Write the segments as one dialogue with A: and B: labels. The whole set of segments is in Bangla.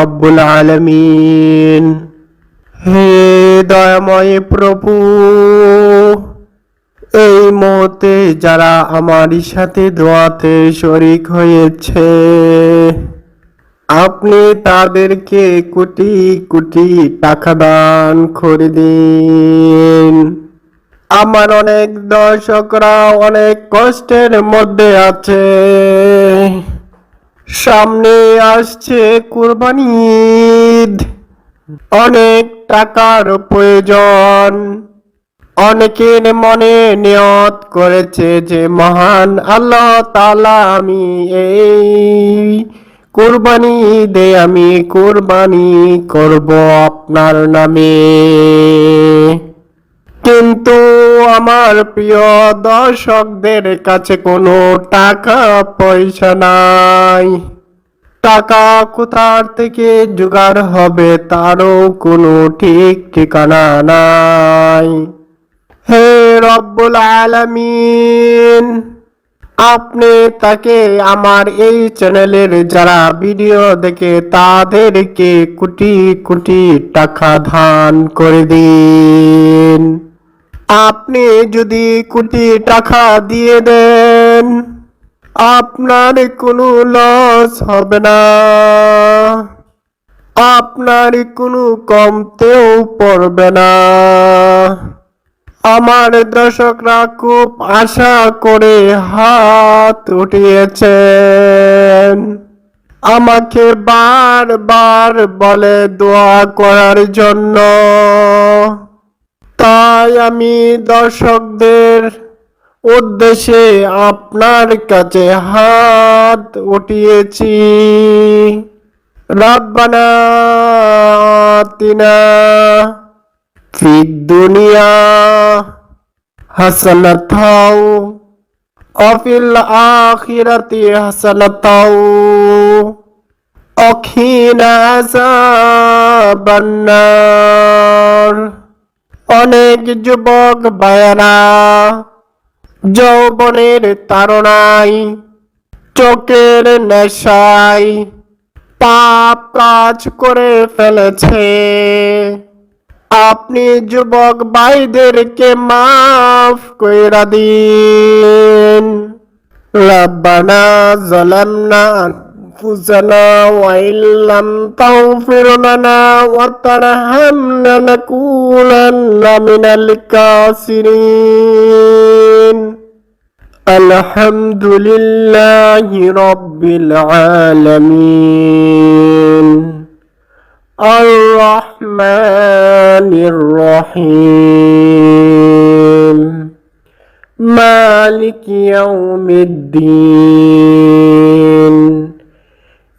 A: রব্বুল আলমিন। হে দয়াময় প্রভু, এই মুহূর্তে যারা আমার সাথে দোয়াতে শরিক হয়েছে, আপনি তাদেরকে কোটি কোটি টাকা দান করে দিন। আমার অনেক দর্শকরা অনেক কষ্টের মধ্যে আছে। সামনে আসছে কুরবানি ঈদ। অনেক টাকার প্রয়োজন। অনেকের মনে নিয়ত করেছে যে, মহান আল্লাহ তালা আমি এই কুরবানি দে আমি কুরবানি করব আপনার নামে। আমার প্রিয় দর্শকদের কাছে কোনো টাকা পয়সা নাই। টাকা কোথার থেকে জোগাড় হবে তারও কোনো ঠিক ঠিকানা নাই। হে রব্বুল আলামিন, আপনি তাকে আমার এই চ্যানেলের যারা ভিডিও দেখে তাদেরকে কোটি কোটি টাকা দান করে দিন। আপনি যদি কোটি টাকা দিয়ে দেন, আপনার কোনো লস হবে না। আপনার কোনো কমতেও পড়বে না। আমার দর্শকরা খুব আশা করে হাত উঠিয়েছেন। আমাকে বারবার বলে দোয়া করার জন্য। তাই আমি দর্শকদের উদ্দেশ্যে আপনার কাছে হাত উঠিয়েছি। রব্বানা তিনা ফিদ দুনিয়া, হাসানাতাও, অফিল আখিরাতি হাসানাতাও, অখিনা আযাবান্নার। অনেক যুবক বায়না যৌবনের তারণায় চোখের নেশায় পাপ কাজ করে ফেলেছে। আপনি যুবক ভাইদেরকে মাফ কইরা দিন। রব্বানা জালামনা أنفسنا وإن لم تغفر لنا وترحمنا لنكونن من الكافرين الحمد لله رب العالمين. الرحمن الرحيم. مالك يوم الدين.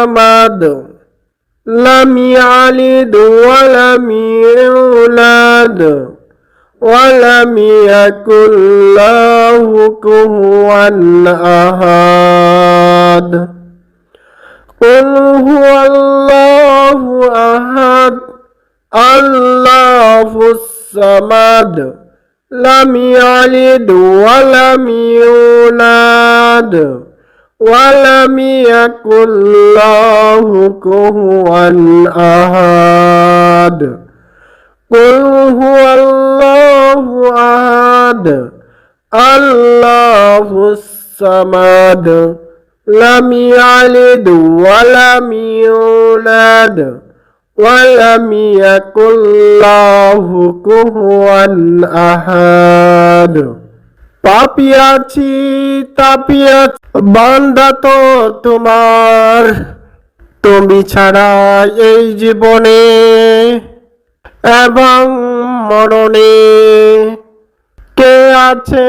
A: الصمد لم يلد ولم يولد ولم يكن له كفوا أحد. قل هو الله أحد. الله الصمد. لم يلد ولم يولد. ولم يكن له كفوا أحد قل هو الله أحد. الله الصمد. لم يلد ولم يولد. ولم يكن له كفوا أحد পাপিয়াছি তাপিয়াছি, বান্দা তো তোমার। তুমি ছাড়া এই জীবনে এবং মরণে কে আছে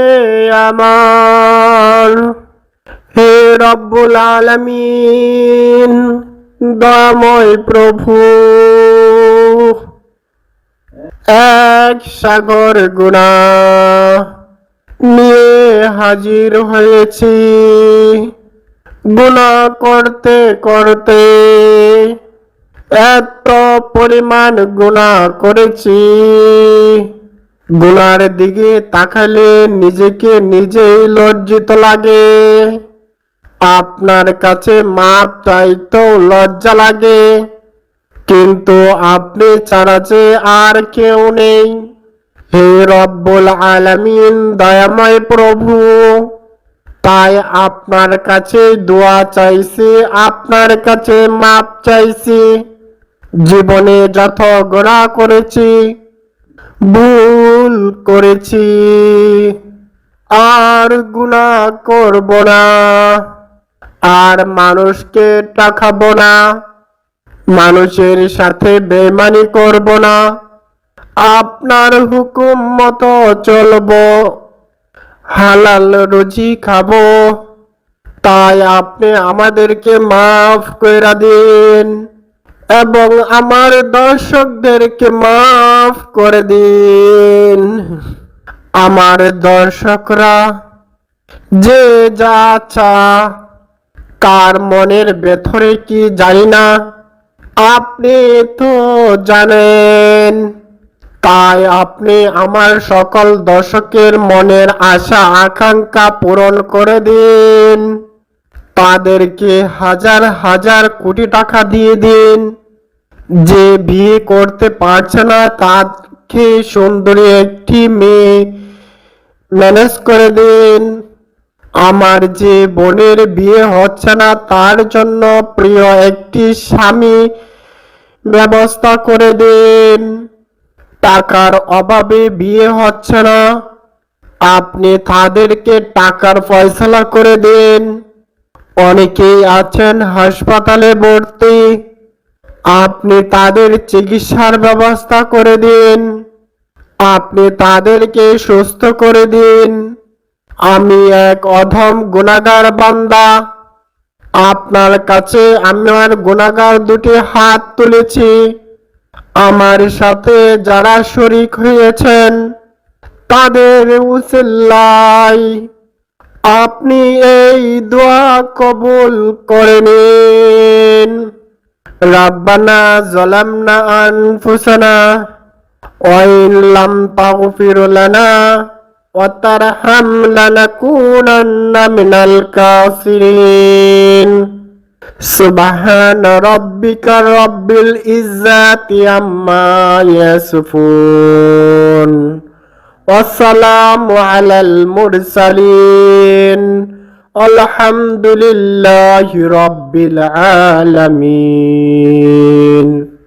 A: আমার? হে রব্বুল আলমিন, দয়াময় প্রভু। এক সাগর গুণা। নিয়ে হাজির হয়েছি। গুণা করতে করতে এত পরিমাণ গুণা করেছি। গুনার দিকে তাকালে নিজেকে নিজেই লজ্জিত লাগে। আপনার কাছে মাপ চাইতেও লজ্জা লাগে। কিন্তু আপনি ছাড়া যে আর কেউ নেই। হে রব্বুল আলামিন, দয়াময় প্রভু, তাই আপনার কাছে দোয়া চাইছি, আপনার কাছে মাপ চাইছি। জীবনে যত গোড়া করেছি, ভুল করেছি, আর গুণা করব না। আর মানুষকে টাকাবো না, মানুষের সাথে বেমানি করব না। আপনার হুকুম মতো চলবো, হালাল রুজি খাব। তাই আপনি আমাদেরকে মাফ করে দিন এবং আমার দর্শকদেরকে মাফ করে দিন। আমার দর্শকরা যে যা চা, কার মনের ভেতরে কি জানি না, আপনি তো জানেন। তাই আপনি আমার সকল দর্শকের মনের আশা, আকাঙ্ক্ষা পূরণ করে দিন। তাদেরকে হাজার হাজার কোটি টাকা দিয়ে দিন। যে বিয়ে করতে পারছে না, তাকে সুন্দরী একটি মেয়ে ম্যানেজ করে দিন। আমার যে বোনের বিয়ে হচ্ছে না, তার জন্য প্রিয় একটি স্বামী ব্যবস্থা করে দিন। টাকার অভাবে বিয়ে হচ্ছে না। আপনি তাদেরকে টাকার ফয়সলা করে দিন। অনেকেই আছেন হাসপাতালে ভর্তি। আপনি তাদের চিকিৎসার ব্যবস্থা করে দিন। আপনি তাদেরকে সুস্থ করে দিন। আমি এক অধম গুণাগার বান্দা। আপনার কাছে আমি আমার গুণাগার দুটি হাত তুলেছি। আমার সাথে যারা শরিক হয়েছেন, তাদের উসিল্লাই আপনি এই দোয়া কবুল করে নিন। রাব্বানা জলামনা আনফুসানা ওয়াইন লাম তাগফির লানা, ওয়া তারহাম লানাকুনান্না মিনাল কাসিরিন। سبحان ربك رب العزة عما يصفون والسلام على المرسلين الحمد لله رب العالمين